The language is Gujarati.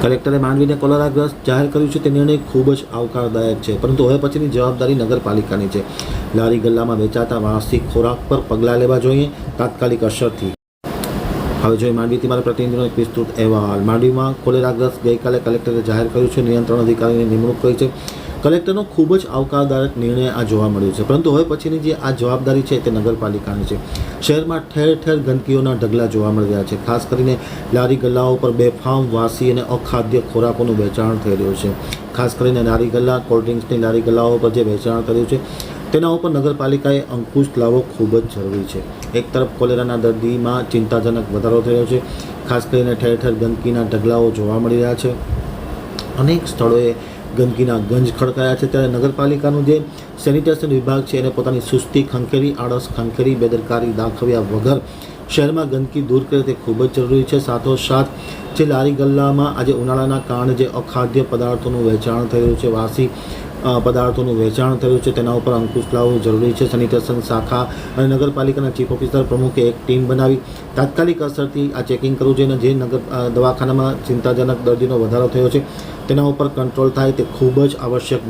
કલેક્ટરે માંડવીને કોલેરાગ્રસ્ત જાહેર કર્યું છે. તે નિર્ણય ખૂબ જ આવકારદાયક છે. પરંતુ હવે પછીની જવાબદારી નગરપાલિકાની છે. લારી ગલ્લામાં વેચાતા વાર્ષિક ખોરાક પર પગલાં લેવા જોઈએ. તાત્કાલિક અસરથી. હવે જોઈએ માંડવીથી મારા પ્રતિનિધિનો એક વિસ્તૃત અહેવાલ. માંડવીમાં કોલેરાગ્રસ્ત ગઈકાલે કલેક્ટરે જાહેર કર્યું છે. નિયંત્રણ અધિકારીની નિમણૂક કરી છે. કલેક્ટરનો ખૂબ જ આવકારદાયક નિર્ણય આ જોવા મળ્યો છે. પરંતુ હવે પછીની જે આ જવાબદારી છે તે નગરપાલિકાની છે. શહેરમાં ઠેર ઠેર ગંદકીઓના ઢગલા જોવા મળી રહ્યા છે. ખાસ કરીને લારી ગલ્લાઓ પર બેફામ વાસી અને અખાદ્ય ખોરાકોનું વેચાણ થઈ રહ્યું છે. ખાસ કરીને લારી ગલ્લા, કોલ્ડ ડ્રિંક્સની લારી ગલ્લાઓ પર જે વેચાણ કર્યું છે, તેના ઉપર નગરપાલિકાએ અંકુશ લાવવો ખૂબ જ જરૂરી છે. એક તરફ કોલેરાના દર્દીમાં ચિંતાજનક વધારો થયો છે. ખાસ કરીને ઠેર ઠેર ગંદકીના ઢગલાઓ જોવા મળી રહ્યા છે. અનેક સ્થળોએ ગંદકીના ગંજ ખડકાયા છે. ત્યારે નગરપાલિકાનું જે સેનિટેશન વિભાગ છે, એને પોતાની સુસ્તી ખંખેરી, આળસ ખંખેરી, બેદરકારી દાખવ્યા વગર શહેરમાં ગંદકી દૂર કરે તે ખૂબ જ જરૂરી છે. સાથોસાથ, જે લારી ગલ્લામાં આજે ઉનાળાના કારણે જે અખાદ્ય પદાર્થોનું વેચાણ થયું છે, વાસી પદાર્થોનું વેચાણ થયું છે, તેના ઉપર અંકુશ લાવવું જરૂરી છે. સેનિટેશન શાખા અને નગરપાલિકાના ચીફ ઓફિસર પ્રમુખે એક ટીમ બનાવી તાત્કાલિક અસરથી આ ચેકિંગ કરવું જોઈએ અને જે નગર દવાખાનામાં ચિંતાજનક દર્દીનો વધારો થયો છે, તેના ઉપર કંટ્રોલ થાય તે ખૂબ જ આવશ્યક બને.